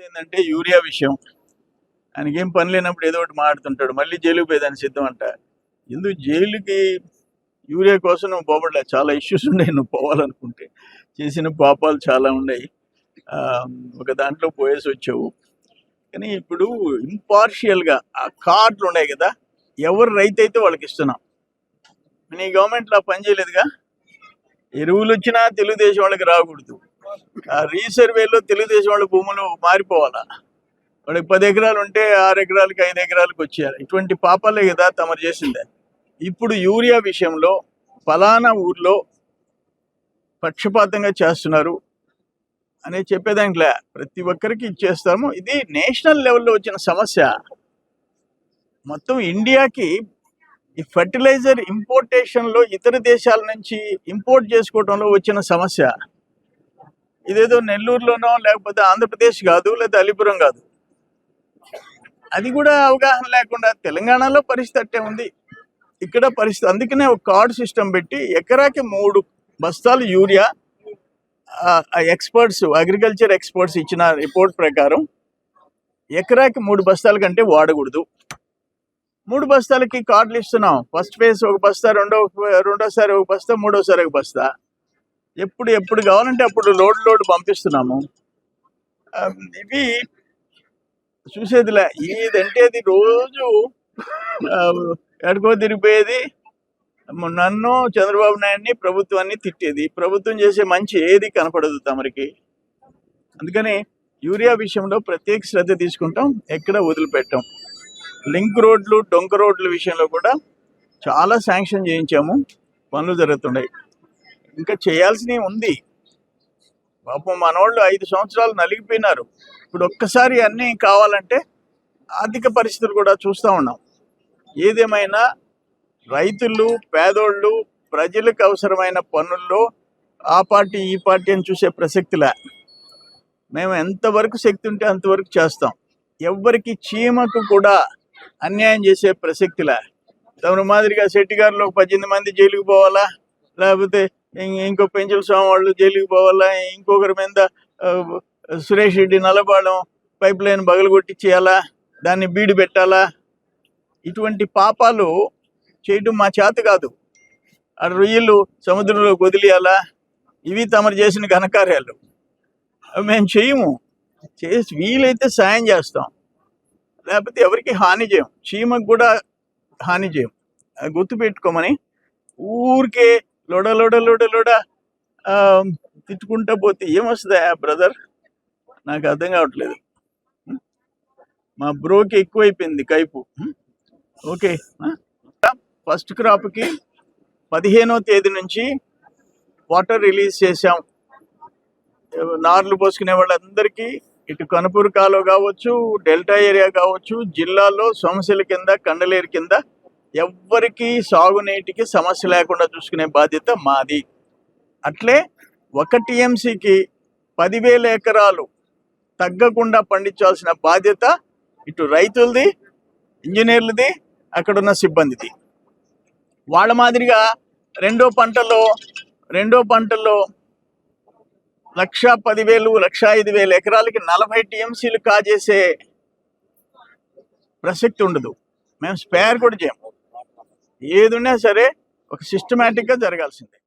రెండోది ఏంటంటే యూరియా విషయం. ఆయనకేం పని లేనప్పుడు ఏదో ఒకటి మాడుతుంటాడు మళ్ళీ జైలుకి పోయేదాన్ని సిద్ధం అంట. ఎందుకు జైలుకి యూరియా కోసం నువ్వు పోబడలే చాలా ఇష్యూస్ ఉన్నాయి నువ్వు పోవాలనుకుంటే. చేసిన పాపాలు చాలా ఉన్నాయి. ఆ, ఒక దాంట్లో పోయేసి వచ్చావు. కానీ ఇప్పుడు ఇంపార్షియల్గా ఆ కార్డులు ఉన్నాయి కదా ఎవరు రైతు అయితే వాళ్ళకి ఇస్తున్నాం. నీ గవర్నమెంట్లో ఆ పని చేయలేదుగా? ఎరువులు వచ్చినా తెలుగుదేశం వాళ్ళకి రాకూడదు. రీసర్వేలో తెలుగుదేశం వాళ్ళ భూములు మారిపోవాలా? వాళ్ళకి పది ఎకరాలు ఉంటే ఆరు ఎకరాలకి ఐదు ఎకరాలకు వచ్చేయాలి. ఇటువంటి పాపాలే కదా తమరు చేసిందే. ఇప్పుడు యూరియా విషయంలో ఫలానా ఊర్లో పక్షపాతంగా చేస్తున్నారు అని చెప్పేదానికిలే ప్రతి ఒక్కరికి ఇచ్చేస్తాము. ఇది నేషనల్ లెవెల్లో వచ్చిన సమస్య. మొత్తం ఇండియాకి ఈ ఫర్టిలైజర్ ఇంపోర్టేషన్లో ఇతర దేశాల నుంచి ఇంపోర్ట్ చేసుకోవడంలో వచ్చిన సమస్య. ఇదేదో నెల్లూరులోనో లేకపోతే ఆంధ్రప్రదేశ్ కాదు లేదా అలిపురం కాదు. అది కూడా అవగాహన లేకుండా తెలంగాణలో పరిస్థితి అట్టే ఉంది. ఇక్కడ పరిస్థితి అందుకనే ఒక కార్డ్ సిస్టమ్ పెట్టి ఎకరాకి మూడు బస్తాలు యూరియా ఎక్స్పర్ట్స్ అగ్రికల్చర్ ఎక్స్పర్ట్స్ ఇచ్చిన రిపోర్ట్ ప్రకారం ఎకరాకి మూడు బస్తాల కంటే వాడకూడదు. మూడు బస్తాలకి కార్డులు ఇస్తున్నాం. ఫస్ట్ ఫేజ్ ఒక బస్తా రెండో రెండోసారి ఒక బస్తా మూడోసారి ఒక బస్తా. ఎప్పుడు ఎప్పుడు కావాలంటే అప్పుడు లోడ్ లోడ్ పంపిస్తున్నాము. ఇవి చూసేదిలే. ఏదంటే అది రోజు ఆ, తిరిగిపోయేది. నన్ను చంద్రబాబు నాయుడిని ప్రభుత్వాన్ని తిట్టేది. ప్రభుత్వం చేసే మంచి ఏది కనపడదు తమరికి. అందుకని యూరియా విషయంలో ప్రత్యేక శ్రద్ధ తీసుకుంటాం. ఎక్కడ వదిలిపెట్టాం. లింక్ రోడ్లు డొంక రోడ్ల విషయంలో కూడా చాలా శాంక్షన్ చేయించాము. పనులు జరుగుతున్నాయి. ఇంకా చేయాల్సినవి ఉంది. పాపం మనవాళ్ళు ఐదు సంవత్సరాలు నలిగిపోయినారు. ఇప్పుడు ఒక్కసారి అన్నీ కావాలంటే ఆర్థిక పరిస్థితులు కూడా చూస్తూ ఉన్నాం. ఏదేమైనా రైతులు పేదోళ్ళు ప్రజలకు అవసరమైన పనుల్లో ఆ పార్టీ ఈ పార్టీ అని చూసే ప్రసక్తిలా. మేము ఎంతవరకు శక్తి ఉంటే అంతవరకు చేస్తాం. ఎవ్వరికి చీమకు కూడా అన్యాయం చేసే ప్రసక్తిలా. తమ మాదిరిగా శెట్టి గారిలో పద్దెనిమిది మంది జైలుకి పోవాలా? లేకపోతే ఇంకో పెంచుల స్వామి వాళ్ళు జైలుకి పోవాలా? ఇంకొకరి మీద సురేష్ రెడ్డి నల్లబాళం పైప్ లైన్ బగలగొట్టించేయాలా దాన్ని బీడు పెట్టాలా? ఇటువంటి పాపాలు చేయడం మా చేత కాదు. ఆ రొయ్యలు సముద్రంలో వదిలేయాలా ఇవి తమరు చేసిన ఘనకార్యాలు. మేము చేయము. చేసి వీలైతే సాయం చేస్తాం. లేకపోతే ఎవరికి హాని చేయం. చీమకు కూడా హాని చేయం. అది గుర్తుపెట్టుకోమని ఊరికే లోడ లోడ లోడ లోడ. తిట్టుకుంటా పోతే ఏమొస్తుందా బ్రదర్? నాకు అర్థం కావట్లేదు. మా బ్రోకి ఎక్కువైపోయింది కైపు. ఓకే. ఫస్ట్ క్రాప్కి పదిహేనో తేదీ నుంచి వాటర్ రిలీజ్ చేశాం. నార్లు పోసుకునే వాళ్ళందరికీ ఇటు కనుపూరు కాలువ కావచ్చు డెల్టా ఏరియా కావచ్చు జిల్లాలో సోమశిల కింద కండలేరు కింద ఎవ్వరికి సాగునీటికి సమస్య లేకుండా చూసుకునే బాధ్యత మాది. అట్లే ఒక టీఎంసీకి పదివేల ఎకరాలు తగ్గకుండా పండించాల్సిన బాధ్యత ఇటు రైతులది ఇంజనీర్లది అక్కడున్న సిబ్బందిది. వాళ్ళ మాదిరిగా రెండో పంటలో రెండో పంటలో లక్ష పదివేలు లక్ష ఐదు వేల ఎకరాలకి నలభై టీఎంసీలు కాజేసే ప్రసక్తి ఉండదు. మేము స్పేర్ కూడా చేయము. ఏది ఉన్నా సరే ఒక సిస్టమేటిక్గా జరగాల్సిందే.